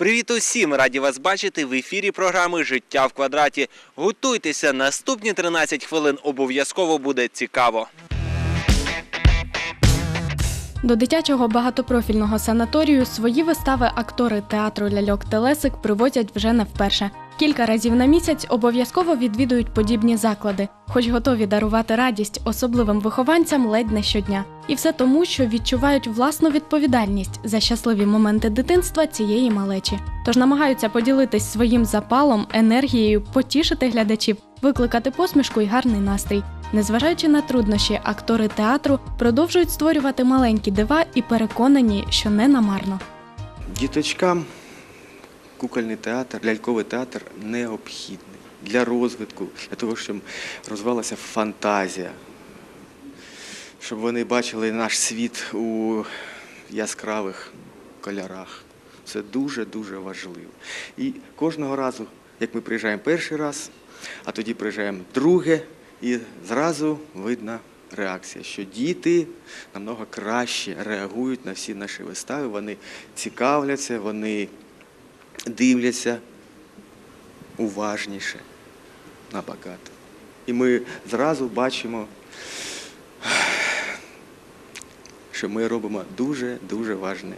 Привіт усім! Раді вас бачити в ефірі програми Життя в квадраті. Готуйтеся, наступні 13 хвилин обов'язково буде цікаво. До дитячого багатопрофільного санаторію свої вистави актори театру Ляльок Телесик привозять вже не вперше. Кілька разів на місяць обов'язково відвідують подібні заклади, хоч готові дарувати радість особливим вихованцям ледь не щодня. І все тому, що відчувають власну відповідальність за щасливі моменти дитинства цієї малечі. Тож намагаються поділитись своїм запалом, енергією, потішити глядачів, викликати посмішку й гарний настрій. Незважаючи на труднощі, актори театру продовжують створювати маленькі дива і переконані, що не намарно. Діточкам кукольний театр, ляльковий театр необхідний для розвитку, для того, щоб розвивалася фантазія, щоб вони бачили наш світ у яскравих кольорах. Це дуже-дуже важливо. І кожного разу, як ми приїжджаємо перший раз, а тоді приїжджаємо друге, і зразу видна реакція, що діти намного краще реагують на всі наші вистави, вони цікавляться, вони дивляться уважніше набагато. І ми зразу бачимо, що ми робимо дуже-дуже важне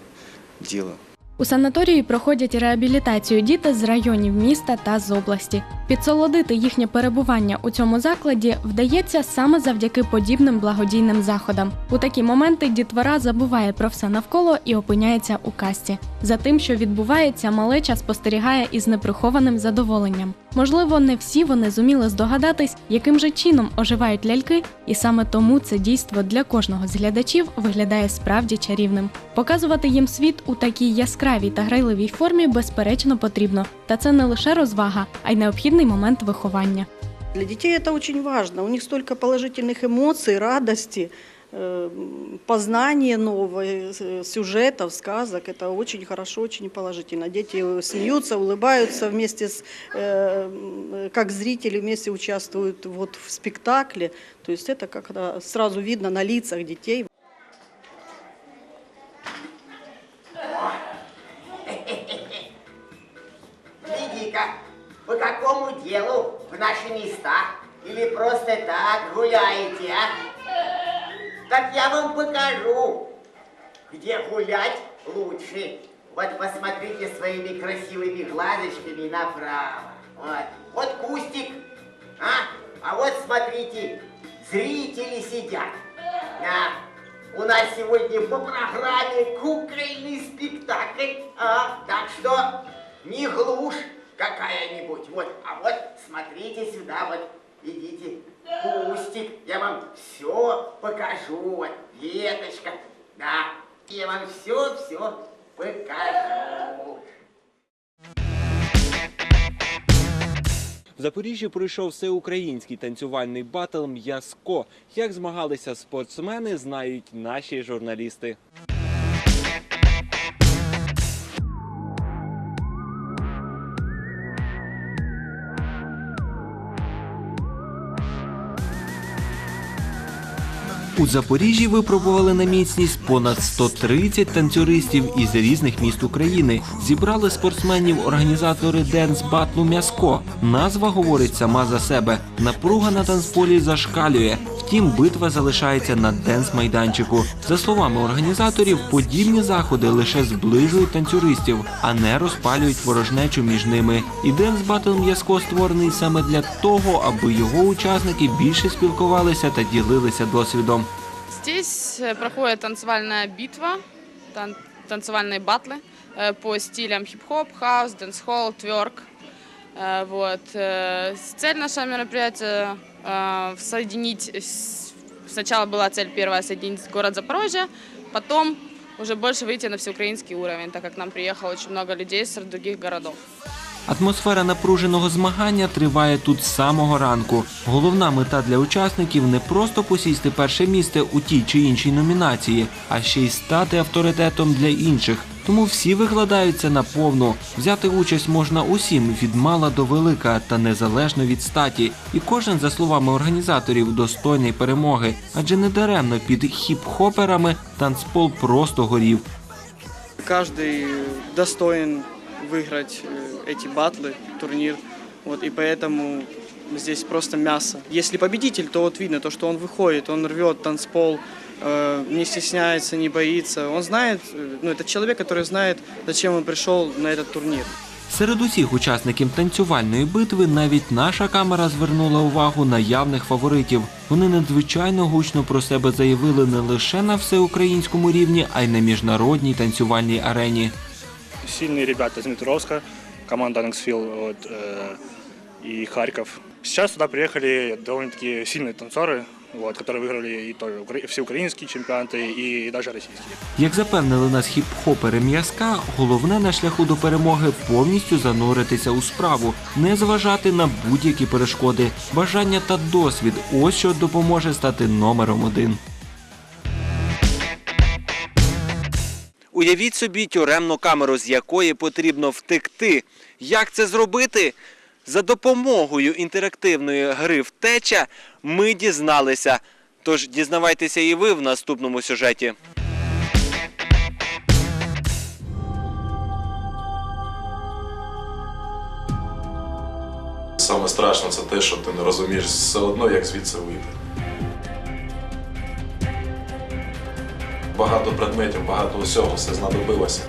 діло. У санаторії проходять реабілітацію діти з районів міста та з області. Підсолодити їхнє перебування у цьому закладі вдається саме завдяки подібним благодійним заходам. У такі моменти дітвора забуває про все навколо і опиняється у касті. За тим, що відбувається, малеча спостерігає із неприхованим задоволенням. Можливо, не всі вони зуміли здогадатись, яким же чином оживають ляльки, і саме тому це дійство для кожного з глядачів виглядає справді чарівним. Показувати їм світ у такій яскравій та грайливій формі безперечно потрібно. Та це не лише розвага, а й необхідний момент виховання. Для детей это очень важно. У них столько положительных эмоций, радости, э, познания нового, э, сюжетов, сказок. Это очень хорошо, очень положительно. Дети смеются, улыбаются вместе с, э, м, как зрители вместе участвуют вот в спектакле. То есть это как сразу видно на лицах детей. Гуляете, а? Так я вам покажу, где гулять лучше. Вот посмотрите своими красивыми глазочками направо. Вот, вот кустик, а? А вот смотрите, зрители сидят. Да. У нас сегодня по программе кукольный спектакль. А, так что не глушь какая-нибудь. Вот, а вот смотрите сюда, вот идите. Кустик, я вам все покажу. Вот, веточка, да. Я вам все-все покажу. В Запоріжжі пройшов всеукраїнський танцювальний батл М'язко. Як змагалися спортсмени, знають наші журналісти. У Запоріжжі випробували на міцність понад 130 танцюристів із різних міст України. Зібрали спортсменів організатори денс батлу М'яско. Назва говорить сама за себе. Напруга на танцполі зашкалює. Втім, битва залишається на денс-майданчику. За словами організаторів, подібні заходи лише зближують танцюристів, а не розпалюють ворожнечу між ними. І денс батл М'яско створений саме для того, аби його учасники більше спілкувалися та ділилися досвідом. Здесь э, проходит танцевальная битва, тан- танцевальные батлы э, по стилям хип-хоп, хаус, дэнс-холл, тверк. Э, Вот. э, с- Цель нашего мероприятия э, соединить... с- Сначала была цель первая соединить город Запорожье, потом уже больше выйти на всеукраинский уровень, так как нам приехало очень много людей с других городов. Атмосфера напруженого змагання триває тут з самого ранку. Головна мета для учасників не просто посісти перше місце у тій чи іншій номінації, а ще й стати авторитетом для інших. Тому всі викладаються на повну. Взяти участь можна усім від мала до велика та незалежно від статі. І кожен, за словами організаторів, достойний перемоги, адже недаремно під хіп-хоперами танцпол просто горів. Каждый достоин выиграть э, эти батлы, турнир. Вот, и поэтому здесь просто мясо. Если победитель, то вот видно то, что он выходит, он рвет танцпол, э, не стесняется, не боится. Он знает, э, ну, это человек, который знает, зачем он пришел на этот турнир. Серед усіх учасників танцювальної битви навіть наша камера звернула увагу на явних фаворитів. Вони надзвичайно гучно про себе заявили не лише на всеукраїнському рівні, а й на міжнародній танцювальній арені. сильные ребята из Дмитровска, команда Анексфил вот, э, и Харьков. Сейчас туда приехали довольно-таки сильные танцоры, вот, которые выиграли и тоже укра- все украинские чемпионаты, и даже российские. Як запевнили нас хіп-хопери м'язка, головне на шляху до перемоги повністю зануритися у справу, не зважати на будь-які перешкоди, бажання та досвід ось що допоможе стати номером один. Уявіть собі тюремну камеру, з якої потрібно втекти. Як це зробити? За допомогою інтерактивної гри втеча ми дізналися. Тож дізнавайтеся і ви в наступному сюжеті. Саме страшне це те, що ти не розумієш все одно, як звідси вийти. Багато предметів, багато усього, все знадобилося.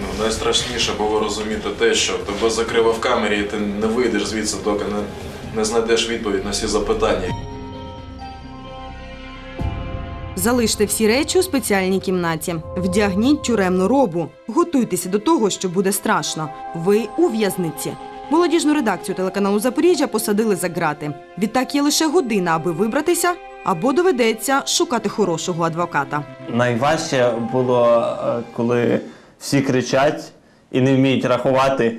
Ну, найстрашніше було розуміти те, що тебе закрили в камері і ти не вийдеш звідси, доки не, не знайдеш відповідь на всі запитання. Залиште всі речі у спеціальній кімнаті. Вдягніть тюремну робу. Готуйтеся до того, що буде страшно. Ви у в'язниці. Молодіжну редакцію телеканалу Запоріжжя посадили за ґрати. Відтак є лише година, аби вибратися, або доведеться шукати хорошого адвоката. Найважче було, е, коли всі кричать і не вміють рахувати.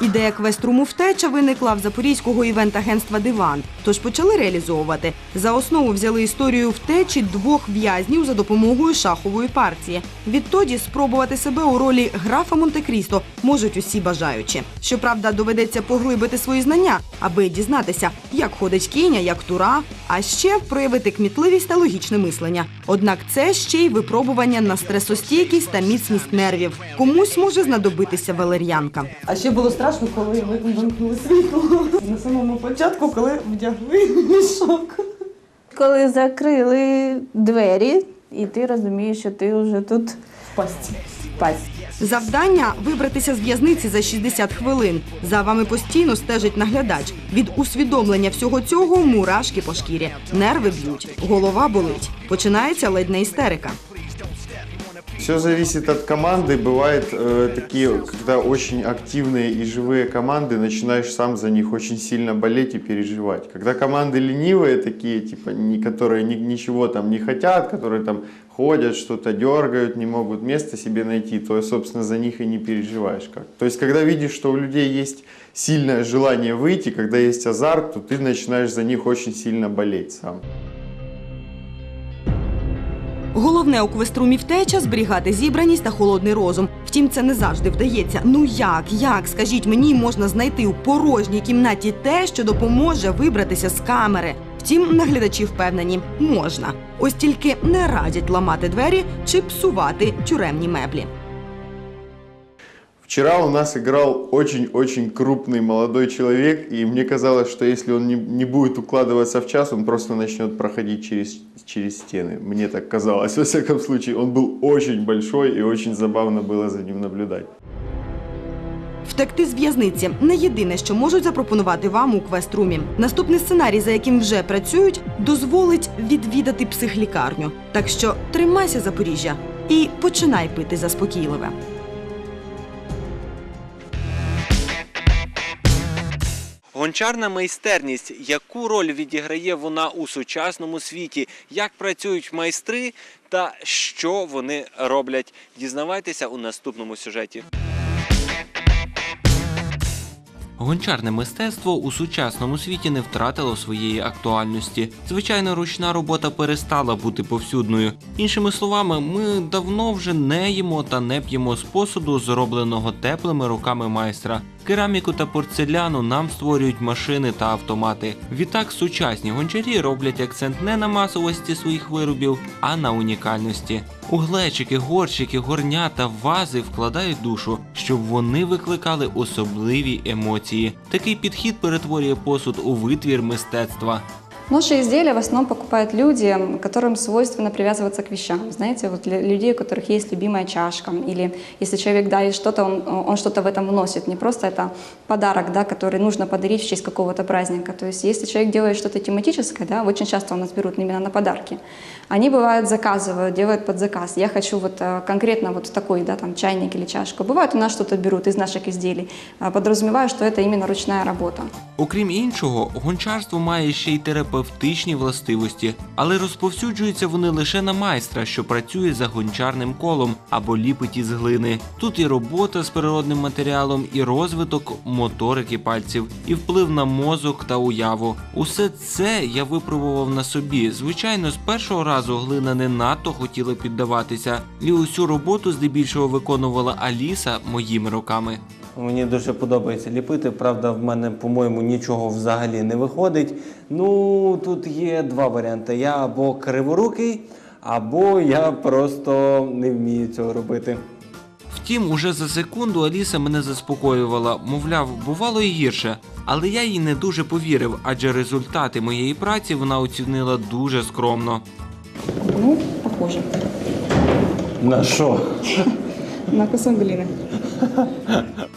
Ідея квеструму втеча виникла в запорізького івент-агентства Диван. Тож почали реалізовувати. За основу взяли історію втечі двох в'язнів за допомогою шахової партії. Відтоді спробувати себе у ролі графа Монте-Крісто можуть усі бажаючі. Щоправда, доведеться поглибити свої знання, аби дізнатися, як ходить кіння, як тура, а ще проявити кмітливість та логічне мислення. Однак це ще й випробування на стресостійкість та міцність нервів. Комусь може знадобитися валер'янка. А ще було страшно, коли ви вимкнули світло на самому початку, коли вдягли мішок. Коли закрили двері, і ти розумієш, що ти вже тут В пасті. в пасті. Завдання вибратися з в'язниці за 60 хвилин. За вами постійно стежить наглядач. Від усвідомлення всього цього мурашки по шкірі, нерви б'ють, голова болить. Починається ледь не істерика. Все зависит от команды. Бывают э, такие, когда очень активные и живые команды, начинаешь сам за них очень сильно болеть и переживать. Когда команды ленивые такие, типа, не, которые ни- ничего там не хотят, которые там ходят, что-то дергают, не могут места себе найти, то, собственно, за них и не переживаешь как. То есть, когда видишь, что у людей есть сильное желание выйти, когда есть азарт, то ты начинаешь за них очень сильно болеть сам. Головне у квеструмі втеча зберігати зібраність та холодний розум. Втім, це не завжди вдається. Ну як, як, скажіть мені, можна знайти у порожній кімнаті те, що допоможе вибратися з камери. Втім, наглядачі впевнені, можна. Ось тільки не радять ламати двері чи псувати тюремні меблі. Вчера у нас играл очень-очень крупный молодой человек, и мне казалось, что если он не, не будет укладываться в час, он просто начнет проходить через, через стены. Мне так казалось. Во всяком случае, он был очень большой, и очень забавно было за ним наблюдать. Втекти з в'язниці не єдине, що можуть запропонувати вам у квеструмі. Наступний сценарій, за яким вже працюють, дозволить відвідати психлікарню. Так що тримайся Запоріжжя і починай пити заспокійливе. Гончарна майстерність, яку роль відіграє вона у сучасному світі, як працюють майстри та що вони роблять. Дізнавайтеся у наступному сюжеті. Гончарне мистецтво у сучасному світі не втратило своєї актуальності. Звичайно, ручна робота перестала бути повсюдною. Іншими словами, ми давно вже не їмо та не п'ємо з посуду, зробленого теплими руками майстра. Кераміку та порцеляну нам створюють машини та автомати. Відтак сучасні гончарі роблять акцент не на масовості своїх виробів, а на унікальності. У глечики, горщики, горнята, вази вкладають душу, щоб вони викликали особливі емоції. Такий підхід перетворює посуд у витвір мистецтва. Наши изделия в основном покупают люди, которым свойственно привязываться к вещам. Знаете, вот для людей, у которых есть любимая чашка, или если человек дарит что-то, он, он что-то в этом вносит. Не просто это подарок, да, который нужно подарить в честь какого-то праздника. То есть если человек делает что-то тематическое, да, очень часто у нас берут именно на подарки. Они бывают заказывают, делают под заказ. Я хочу вот э, конкретно вот такой, да, там чайник или чашку. Бывает у нас что-то берут из наших изделий. А Подразумеваю, что это именно ручная работа. Окрім іншого, гончарство має ще й терапевтичні властивості, але розповсюджуються вони лише на майстра, що працює за гончарним колом або ліпить із глини. Тут і робота з природним матеріалом, і розвиток моторики пальців, і вплив на мозок та уяву. Усе це я випробував на собі. Звичайно, з першого разу глина не надто хотіла піддаватися, і усю роботу здебільшого виконувала Аліса моїми руками. Мені дуже подобається ліпити. Правда, в мене, по-моєму, нічого взагалі не виходить. Ну, тут є два варіанти: я або криворукий, або я просто не вмію цього робити. Втім, уже за секунду Аліса мене заспокоювала, мовляв, бувало і гірше. Але я їй не дуже повірив, адже результати моєї праці вона оцінила дуже скромно. Ну, похоже. На що? На кусок глины.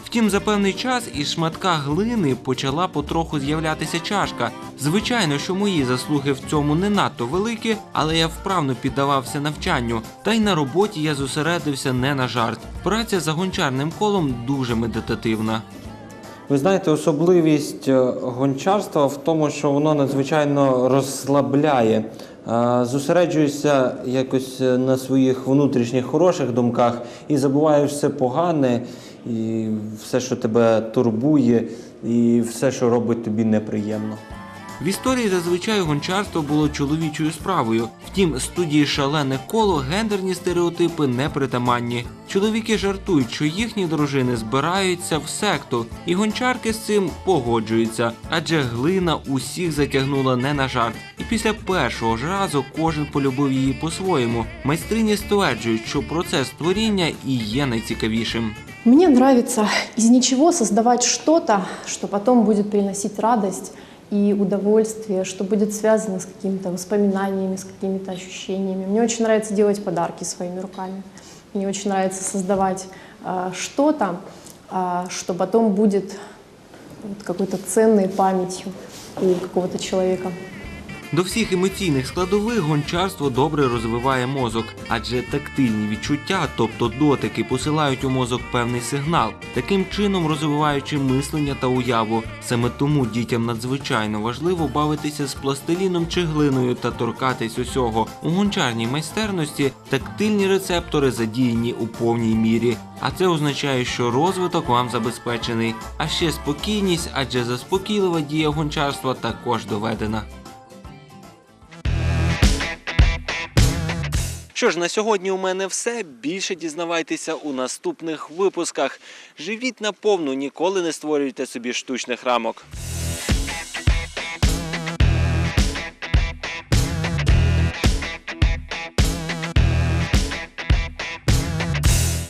Втім, за певний час із шматка глини почала потроху з'являтися чашка. Звичайно, що мої заслуги в цьому не надто великі, але я вправно піддавався навчанню. Та й на роботі я зосередився не на жарт. Праця за гончарним колом дуже медитативна. Ви знаєте, особливість е, гончарства в тому, що воно надзвичайно розслабляє. Зосереджуєшся якось е, на своїх внутрішніх хороших думках і забуваєш все погане, і все, що тебе турбує, і все, що робить тобі неприємно. В історії зазвичай гончарство було чоловічою справою. Втім, студії шалене коло гендерні стереотипи не притаманні. Чоловіки жартують, що їхні дружини збираються в секту, і гончарки з цим погоджуються, адже глина усіх затягнула не на жарт. І після першого ж разу кожен полюбив її по-своєму. Майстрині стверджують, що процес творіння і є найцікавішим. Мне нравится из ничего создавать что-то, что потом будет приносить радость и удовольствие, что будет связано с какими-то воспоминаниями, с какими-то ощущениями. Мне очень нравится делать подарки своими руками. Мне очень нравится создавать э, что-то, э, что потом будет вот какой-то ценной памятью у какого-то человека. До всіх емоційних складових гончарство добре розвиває мозок, адже тактильні відчуття, тобто дотики, посилають у мозок певний сигнал, таким чином розвиваючи мислення та уяву. Саме тому дітям надзвичайно важливо бавитися з пластиліном чи глиною та торкатись усього. У гончарній майстерності тактильні рецептори задіяні у повній мірі. А це означає, що розвиток вам забезпечений, а ще спокійність, адже заспокійлива дія гончарства також доведена. Що ж, на сьогодні у мене все. Більше дізнавайтеся у наступних випусках. Живіть наповну, ніколи не створюйте собі штучних рамок.